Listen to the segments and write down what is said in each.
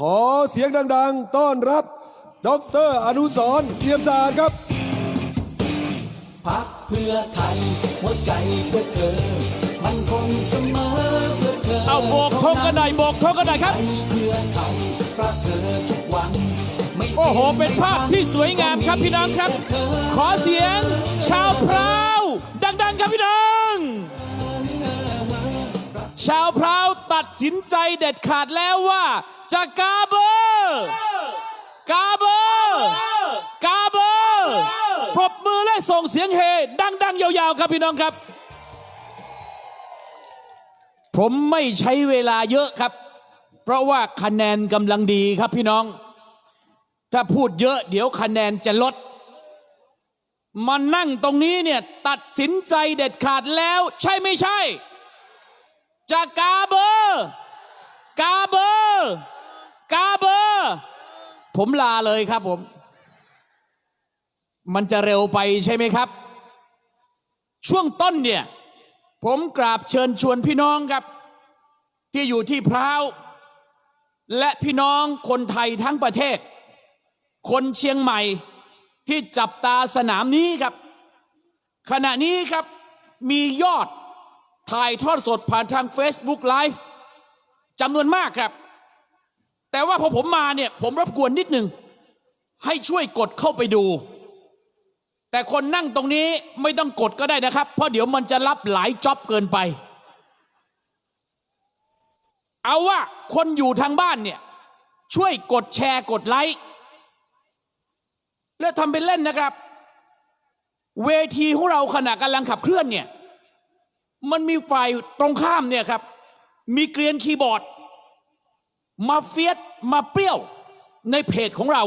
ขอเสียงดัง ๆ ต้อนรับ ดรอนุสรณ์เตรียมสะอาดครับ พักเพื่อไทยหัวใจเพื่อเธอ มันคงเสมอเพื่อเธอเอาโบกธงกันหน่อยโบกธงกันหน่อยครับไทยเพื่อไทยรักเธอทุกวันไม่โอ้โห เป็นภาพที่สวยงามครับพี่น้องครับ ขอเสียงชาวพราว ดัง ๆ ครับพี่น้อง ชาวพราว ตัดสินใจเด็ดขาดแล้วว่า จะกาเบอร์กาเบอร์กาเบอร์ปรบมือและส่งเสียงเฮดังๆ ยาวๆ ครับพี่น้องครับ ผมไม่ใช้เวลาเยอะครับ เพราะว่าคะแนนกำลังดีครับพี่น้อง ถ้าพูดเยอะเดี๋ยวคะแนนจะลดมานั่งตรงนี้เนี่ย ตัดสินใจเด็ดขาดแล้ว ใช่ไม่ใช่จะกาเบ ร์กาเบอร์กาเบอร์ผมลาเลยครับผม มันจะเร็วไปใช่ไหมครับ ช่วงต้นเนี่ย ผมกราบเชิญชวนพี่น้องครับ ที่อยู่ที่พร้าว และพี่น้องคนไทยทั้งประเทศ คนเชียงใหม่ที่จับตาสนามนี้ครับ ขณะนี้ครับมียอดถ่ายทอดสดผ่านทาง Facebook Live จำนวนมากครับ แต่ว่าพอผมมาเนี่ย ผมรบกวนนิดหนึ่งให้ช่วยกดเข้าไปดู แต่คนนั่งตรงนี้ไม่ต้องกดก็ได้นะครับ เพราะเดี๋ยวมันจะรับหลายจ็อบเกินไป เอาว่าคนอยู่ทางบ้านเนี่ยช่วยกดแชร์กดไลค์แล้วทำเป็นเล่นนะครับ เวทีของเราขณะกำลังขับเคลื่อนเนี่ย มันมีฝ่ายตรงข้ามเนี่ยครับ มีเกรียนคีย์บอร์ด มาเฟียสมาเปรี้ยวในเพจของเรา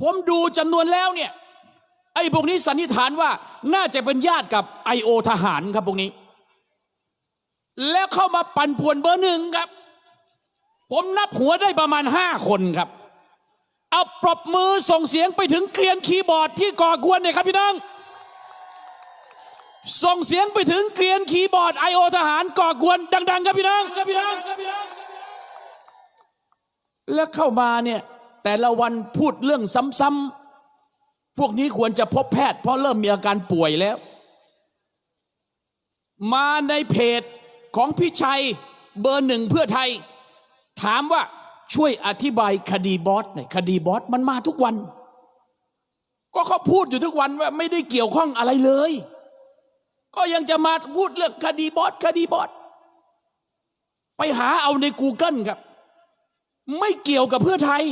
ผมดูจำนวนแล้วเนี่ย ไอ้พวกนี้สันนิษฐานว่าน่าจะเป็นญาติกับไอโอทหารครับพวกนี้ แล้วเข้ามาปั่นป่วนเบอร์หนึ่งครับ ผมนับหัวได้ประมาณห้าคนครับ เอาปรบมือส่งเสียงไปถึงเกรียนคีย์บอร์ดที่ก่อกวนเนี่ยครับพี่น้อง ส่งเสียงไปถึงเกรียนคีย์บอร์ดไอโอทหารก่อกวนดัง ๆ ครับพี่น้องครับพี่น้องแล้วเข้ามาเนี่ยแต่ละวันพูดเรื่องซ้ำๆพวกนี้ควรจะพบแพทย์ เพราะเริ่มมีอาการป่วยแล้ว มาในเพจของพี่ชัยเบอร์หนึ่งเพื่อไทย ถามว่าช่วยอธิบายคดีบอสหน่อยคดีบอสมันมาทุกวัน ก็เขาพูดอยู่ทุกวันว่าไม่ได้เกี่ยวข้องอะไรเลย ก็ยังจะมาพูดเรื่องคดีบอสคดีบอสไปหาเอาใน Google ครับ ไม่เกี่ยวกับเพื่อไทย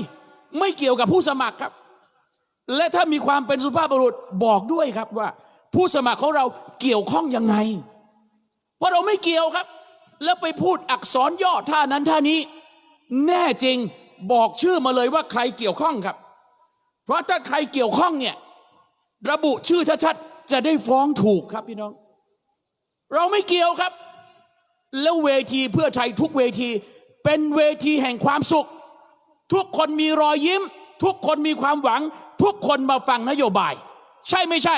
ไม่เกี่ยวกับผู้สมัครครับ และถ้ามีความเป็นสุภาพบุรุษบอกด้วยครับว่า ผู้สมัครของเราเกี่ยวข้องยังไงเพราะเราไม่เกี่ยวครับ แล้วไปพูดอักษรย่อท่านั้นท่านี้ แน่จริงบอกชื่อมาเลยว่าใครเกี่ยวข้องครับ เพราะถ้าใครเกี่ยวข้องเนี่ยระบุชื่อชัดๆจะได้ฟ้องถูกครับพี่น้อง เราไม่เกี่ยวครับ แล้วเวทีเพื่อไทยทุกเวที เป็นเวทีแห่งความสุข ทุกคนมีรอยยิ้ม ทุกคนมีความหวัง ทุกคนมาฟังนโยบาย ใช่ไม่ใช่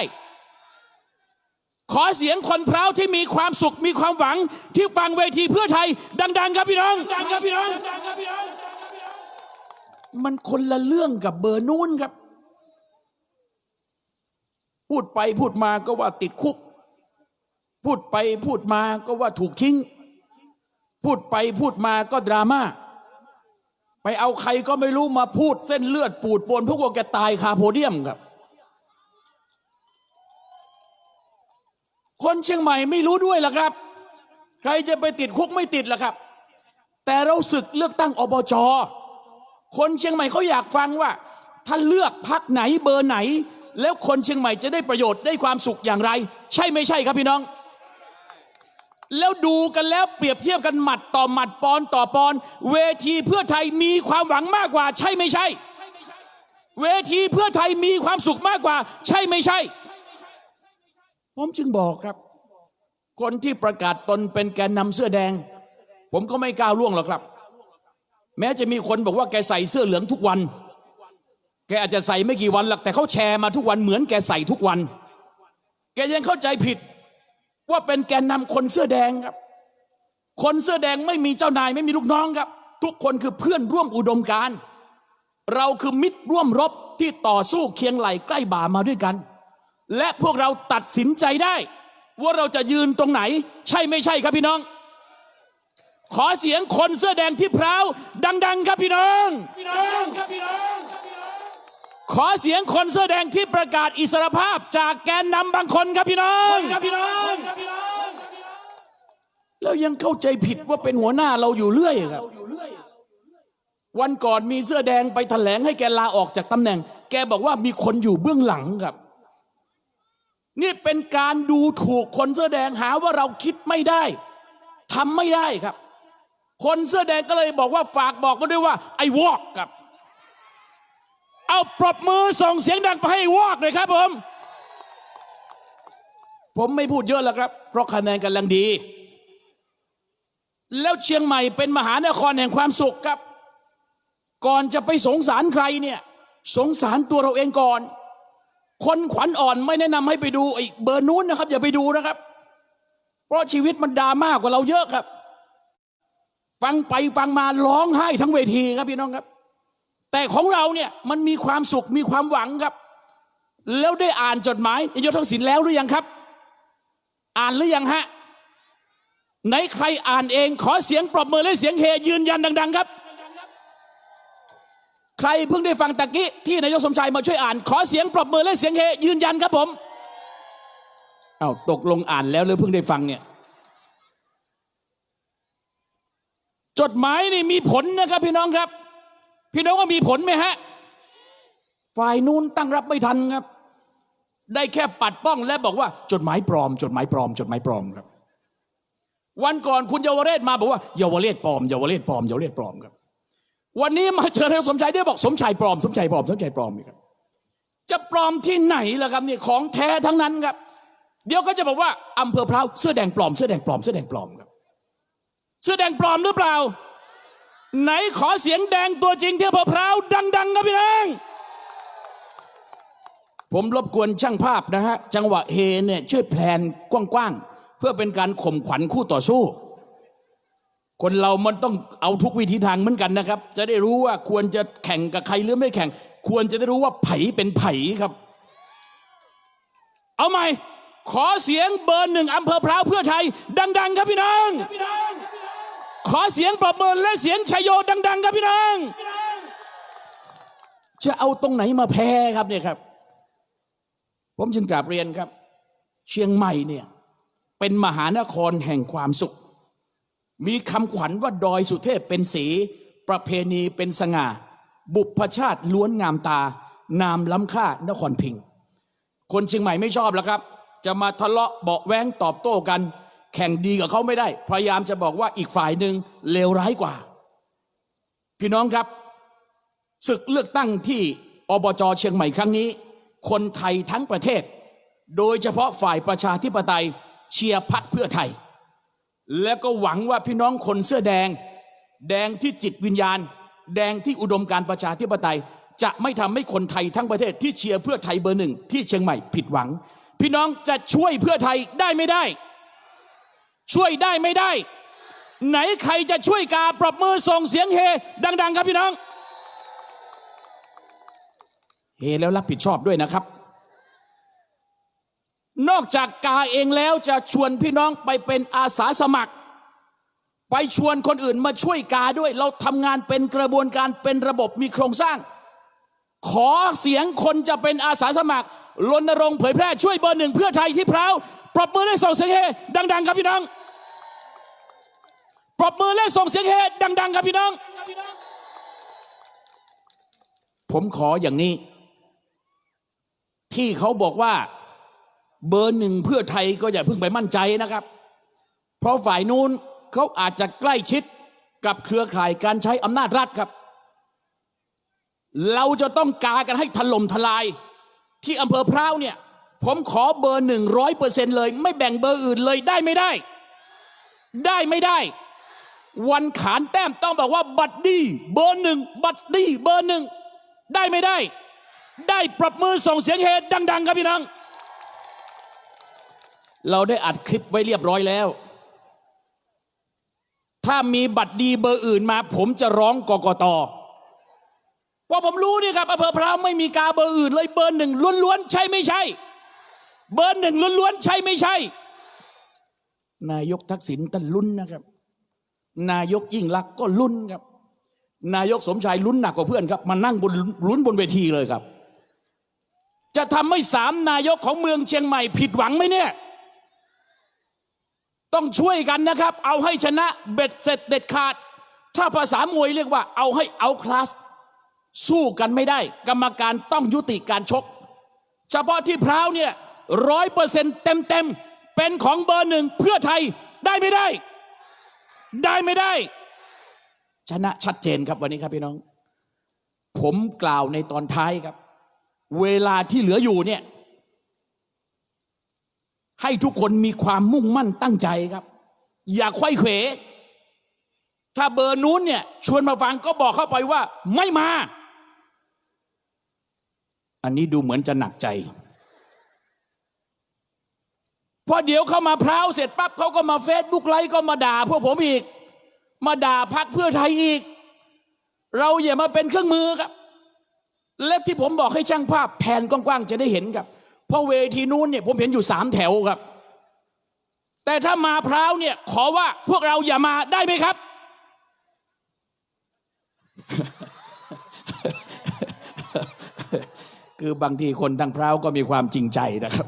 ขอเสียงคนพร้าวที่มีความสุขมีความหวัง ที่ฟังเวทีเพื่อไทย ดัง ๆ ครับพี่น้องดังครับพี่น้องมันคนละเรื่องกับเบอร์นู้นครับ พูดไปพูดมาก็ว่าติดคุก พูดไปพูดมาก็ว่าถูกทิ้ง พูดไปพูดมาก็ดราม่าไปเอาใครก็ไม่รู้มาพูดเส้นเลือดปูดปนพวกว่าแกตายคาโพเดียมครับ คนเชียงใหม่ไม่รู้ด้วยล่ะครับ ใครจะไปติดคุกไม่ติดล่ะครับ แต่เราศึกเลือกตั้งอบจคนเชียงใหม่เขาอยากฟังว่า ถ้าเลือกพักไหนเบอร์ไหน แล้วคนเชียงใหม่จะได้ประโยชน์ได้ความสุขอย่างไร ใช่ไม่ใช่ครับพี่น้อง แล้วดูกันแล้วเปรียบเทียบกันหมัดต่อหมัดปอนต่อปอน เวทีเพื่อไทยมีความหวังมากกว่า ใช่ไม่ใช่ เวทีเพื่อไทยมีความสุขมากกว่า ใช่ไม่ใช่ ผมจึงบอกครับ คนที่ประกาศตนเป็นแกนนำเสื้อแดง ผมก็ไม่กล้าล่วงหรอกครับ แม้จะมีคนบอกว่าแกใส่เสื้อเหลืองทุกวัน แกอาจจะใส่ไม่กี่วันหรอกแต่เขาแชร์มาทุกวันเหมือนแกใส่ทุกวัน แกยังเข้าใจผิด ว่าเป็นแกนนำคนเสื้อแดงครับ คนเสื้อแดงไม่มีเจ้านายไม่มีลูกน้องครับ ทุกคนคือเพื่อนร่วมอุดมการ เราคือมิตรร่วมรบที่ต่อสู้เคียงไหลใกล้บ่ามาด้วยกัน และพวกเราตัดสินใจได้ ว่าเราจะยืนตรงไหน ใช่ไม่ใช่ครับพี่น้อง ขอเสียงคนเสื้อแดงที่พร้าวดัง ๆ ครับพี่น้อง พี่น้องครับพี่น้อง ขอเสียงคนเสื้อแดงที่ประกาศอิสรภาพจากแกนนำบางคนครับพี่น้องครับพี่น้องแล้วยังเข้าใจผิดว่าเป็นหัวหน้าเราอยู่เรื่อยครับวันก่อนมีเสื้อแดงไปแถลงให้แกลาออกจากตำแหน่ง แกบอกว่ามีคนอยู่เบื้องหลังครับ นี่เป็นการดูถูกคนเสื้อแดงหาว่าเราคิดไม่ได้ทำไม่ได้ครับ คนเสื้อแดงก็เลยบอกว่าฝากบอกมาด้วยว่า ไอ้วอกครับ เอาปรบมือส่งเสียงดังไปให้วอกเลยครับผม ผมไม่พูดเยอะแล้วครับ เพราะคะแนนกำลังดี แล้วเชียงใหม่เป็นมหานครแห่งความสุขครับ ก่อนจะไปสงสารใครเนี่ย สงสารตัวเราเองก่อน คนขวัญอ่อนไม่แนะนำให้ไปดูไอ้เบอร์นู้นนะครับ อย่าไปดูนะครับ เพราะชีวิตมันดราม่ากว่าเราเยอะครับ ฟังไปฟังมาร้องไห้ทั้งเวทีครับพี่น้องครับ แต่ของเราเนี่ยมันมีความสุขมีความหวังครับ แล้วได้อ่านจดหมายนายกทักษิณแล้วหรือยังครับ อ่านหรือยังฮะไหนใครอ่านเองขอเสียงปรบมือและเสียงเฮยืนยันดัง ๆ ครับ ใครเพิ่งได้ฟังตะกี้ที่นายกสมชายมาช่วยอ่าน ขอเสียงปรบมือและเสียงเฮยืนยันครับผมเอาตกลงอ่านแล้วหรือเพิ่งได้ฟังเนี่ยจดหมายนี่มีผลนะครับพี่น้องครับ พี่น้องว่ามีผลไหมฮะ ฝ่ายนู้นตั้งรับไม่ทันครับ ได้แค่ปัดป้องและบอกว่า จดหมายปลอม จดหมายปลอม จดหมายปลอมครับ วันก่อนคุณเยาวเรศมาบอกว่าเยาวเรศปลอมเยาวเรศปลอมเยาวเรศปลอมครับ วันนี้มาเจอนายกสมชายได้บอกสมชายปลอม สมชายปลอมสมชายปลอมอีกครับ จะปลอมที่ไหนล่ะครับเนี่ยของแท้ทั้งนั้นครับ เดี๋ยวก็จะบอกว่าอำเภอพร้าวเสื้อแดงปลอมเสื้อแดงปลอมเสื้อแดงปลอมครับ เสื้อแดงปลอมหรือเปล่า ไหนขอเสียงแดงตัวจริงที่อำเภอพร้าวดัง ๆ ครับพี่น้องผมรบกวนช่างภาพนะฮะ จังหวะเฮเนี่ยช่วยแพลนกว้างๆ เพื่อเป็นการข่มขวัญคู่ต่อสู้ คนเรามันต้องเอาทุกวิธีทางเหมือนกันนะครับ จะได้รู้ว่าควรจะแข่งกับใครหรือไม่แข่ง ควรจะได้รู้ว่าไผเป็นไผครับ เอาใหม่ ขอเสียงเบอร์หนึ่งอำเภอพร้าวเพื่อไทย ดัง ๆ ครับพี่น้อง ขอเสียงปรบมือและเสียงชัยโยดัง ๆ ครับพี่น้อง จะเอาตรงไหนมาแพ้ครับเนี่ยครับ ผมจึงกราบเรียนครับ เชียงใหม่เนี่ยเป็นมหานครแห่งความสุข มีคำขวัญว่าดอยสุเทพเป็นสี ประเพณีเป็นสง่า บุพชาติล้วนงามตา นามล้ำค่านครพิง คนเชียงใหม่ไม่ชอบแล้วครับ จะมาทะเลาะเบาแว้งตอบโต้กัน แข่งดีกับเขาไม่ได้ พยายามจะบอกว่าอีกฝ่ายหนึ่งเลวร้ายกว่า พี่น้องครับศึกเลือกตั้งที่อบจเชียงใหม่ครั้งนี้ คนไทยทั้งประเทศ โดยเฉพาะฝ่ายประชาธิปไตยเชียร์พักเพื่อไทย แล้วก็หวังว่าพี่น้องคนเสื้อแดง แดงที่จิตวิญญาณ แดงที่อุดมการประชาธิปไตย จะไม่ทำให้คนไทยทั้งประเทศที่เชียร์เพื่อไทยเบอร์หนึ่งที่เชียงใหม่ผิดหวัง พี่น้องจะช่วยเพื่อไทยได้ไม่ได้ ช่วยได้ไม่ได้ ไหนใครจะช่วยกาปรบมือส่งเสียงเฮ ดัง ๆ ครับพี่น้องเฮแล้วรับผิดชอบด้วยนะครับ นอกจากกาเองแล้วจะชวนพี่น้องไปเป็นอาสาสมัคร ไปชวนคนอื่นมาช่วยกาด้วย เราทำงานเป็นกระบวนการเป็นระบบมีโครงสร้าง ขอเสียงคนจะเป็นอาสาสมัครรณรงค์เผยแพร่ช่วยเบอร์หนึ่งเพื่อไทยที่พร้าวปรบมือและส่งเสียงเฮดัง ๆ ครับพี่น้อง ปรบมือและส่งเสียงเฮดัง ๆ ครับพี่น้อง ผมขออย่างนี้ ที่เขาบอกว่าเบอร์หนึ่งเพื่อไทยก็อย่าเพิ่งไปมั่นใจนะครับ เพราะฝ่ายนู้นเขาอาจจะใกล้ชิดกับเครือข่ายการใช้อำนาจรัฐครับ เราจะต้องกากันให้ถล่มทลาย ที่อำเภอพร้าวเนี่ย ผมขอเบอร์หนึ่งร้อยเปอร์เซ็นเลย ไม่แบ่งเบอร์อื่นเลยได้ไม่ได้ ได้ไม่ได้ วันขานแต้มต้องบอกว่าบัตรดีเบอร์หนึ่งบัตรดีเบอร์หนึ่งได้ไม่ได้ ได้ปรับมือส่งเสียงเฮดัง ๆ ครับพี่น้องเราได้อัดคลิปไว้เรียบร้อยแล้ว ถ้ามีบัตรดีเบอร์อื่นมา ผมจะร้องกกตว่าผมรู้นี่ครับอำเภอพร้าวไม่มีกาเบอร์อื่นเลยเบอร์หนึ่งล้วนๆใช่ไม่ใช่ เบอร์หนึ่งล้วนๆใช่ไม่ใช่ นายกทักษิณท่านลุ้นนะครับ นายกยิ่งลักษณ์ก็ลุ้นครับ นายกสมชายลุ้นหนักกว่าเพื่อนครับ มานั่งบนลุ้นบนเวทีเลยครับ จะทำให้สามนายกของเมืองเชียงใหม่ผิดหวังไหมเนี่ย ต้องช่วยกันนะครับ เอาให้ชนะเบ็ดเสร็จเด็ดขาด ถ้าภาษามวยเรียกว่า เอาให้เอาคลาส สู้กันไม่ได้ กรรมการต้องยุติการชก เฉพาะที่พร้าวเนี่ยร้อยเปอร์เซ็นต์เต็มเต็มๆเป็นของเบอร์หนึ่งเพื่อไทยได้ไม่ได้ ได้ไม่ได้ ชนะชัดเจนครับวันนี้ครับพี่น้อง ผมกล่าวในตอนท้ายครับ เวลาที่เหลืออยู่เนี่ย ให้ทุกคนมีความมุ่งมั่นตั้งใจครับ อย่าไขว้เขวถ้าเบอร์นู้นเนี่ย ชวนมาฟังก็บอกเข้าไปว่า ไม่มา อันนี้ดูเหมือนจะหนักใจ พอเดี๋ยวเข้ามาพร้าวเสร็จปั๊บเขาก็มาเฟซบุ๊กไลค์ก็มาด่าพวกผมอีก มาด่าพักเพื่อไทยอีก เราอย่ามาเป็นเครื่องมือครับ และที่ผมบอกให้ช่างภาพแผนกว้างๆจะได้เห็นครับ เพราะเวทีนู้นเนี่ยผมเห็นอยู่สามแถวครับ แต่ถ้ามาพร้าวเนี่ย ขอว่าพวกเราอย่ามาได้ไหมครับ คือบางทีคนทางพร้าวก็มีความจริงใจนะครับ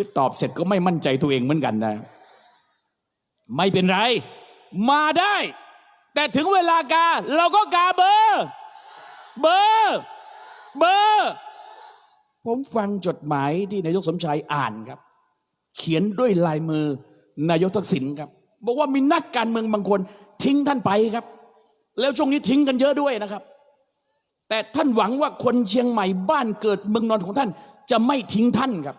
คือตอบเสร็จก็ไม่มั่นใจตัวเองเหมือนกันนะ ไม่เป็นไร มาได้ แต่ถึงเวลากา เราก็กาเบอร์ เบอร์เบอร์ผมฟังจดหมายที่นายกสมชายอ่านครับ เขียนด้วยลายมือนายกทักษิณครับ บอกว่ามีนักการเมืองบางคน ทิ้งท่านไปครับ แล้วช่วงนี้ทิ้งกันเยอะด้วยนะครับ แต่ท่านหวังว่าคนเชียงใหม่บ้านเกิดเมืองนอนของท่าน จะไม่ทิ้งท่านครับ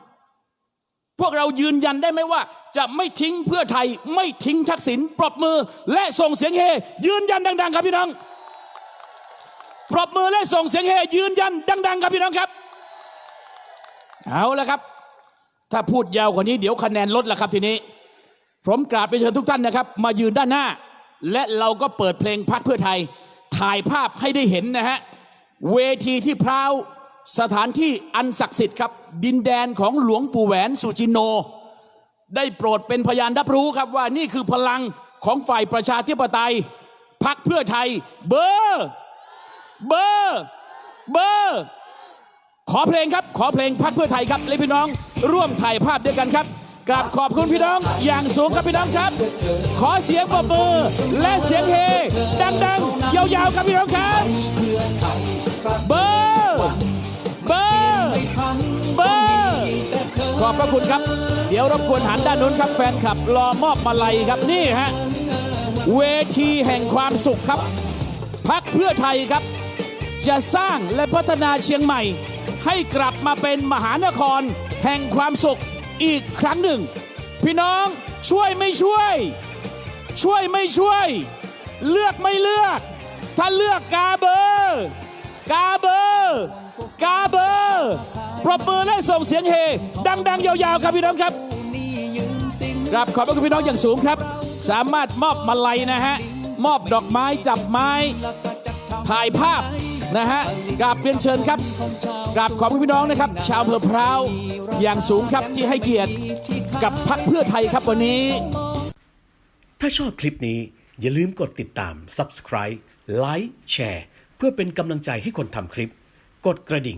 พวกเรายืนยันได้ไหมว่า จะไม่ทิ้งเพื่อไทยไม่ทิ้งทักษิณปรบมือและส่งเสียงเฮ ยืนยันดัง ๆ ครับพี่น้อง ปรบมือและส่งเสียงเฮ ยืนยันดัง ๆ ครับพี่น้องครับ เอาละครับ ถ้าพูดยาวกว่านี้เดี๋ยวคะแนนลดละครับทีนี้ ผมกราบไปเชิญทุกท่านนะครับ มายืนด้านหน้า และเราก็เปิดเพลงพักเพื่อไทย ถ่ายภาพให้ได้เห็นนะฮะเวทีที่พร้าว สถานที่อันศักดิ์สิทธิ์ครับดินแดนของหลวงปู่แหวนสุจินโน ได้โปรดเป็นพยานรับรู้ครับว่านี่คือพลังของฝ่ายประชาธิปไตยพักเพื่อไทย เบอร์เบอร์เบอร์ขอเพลงครับ ขอเพลงพักเพื่อไทยครับและพี่น้องร่วมถ่ายภาพด้วยกันครับกราบขอบคุณพี่น้องอย่างสูงครับพี่น้องครับ ขอเสียงปรบมือและเสียงเฮดังๆ ยาวๆครับพี่น้องครับ เบอร์ เบอร์ขอบพระคุณครับ เดี๋ยวรบกวนหันด้านนู้นครับ แฟนคลับรอมอบมาลัยครับนี่ฮะเวทีแห่งความสุขครับพักเพื่อไทยครับ จะสร้างและพัฒนาเชียงใหม่ ให้กลับมาเป็นมหานคร แห่งความสุขอีกครั้งหนึ่ง พี่น้องช่วยไม่ช่วย ช่วยไม่ช่วย เลือกไม่เลือก ถ้าเลือกกาเบอร์ กาเบอร์ กาเบอร์ ปรบมือและส่งเสียงเฮ ดังๆ ยาวๆ ครับพี่น้องครับนี่ยืนสิ้นครับขอบพระคุณพี่น้องอย่างสูงครับ สามารถมอบมาลัยนะฮะ มอบดอกไม้จับไม้ ถ่ายภาพนะฮะกราบเรียนเชิญครับกราบขอบคุณพี่น้องนะครับ ชาวอำเภอพร้าวอย่างสูงครับที่ให้เกียรติกับพักเพื่อไทยครับวันนี้ ถ้าชอบคลิปนี้อย่าลืมกดติดตาม Subscribe Like แชร์เพื่อเป็นกำลังใจให้คนทำคลิป กดกระดิ่ง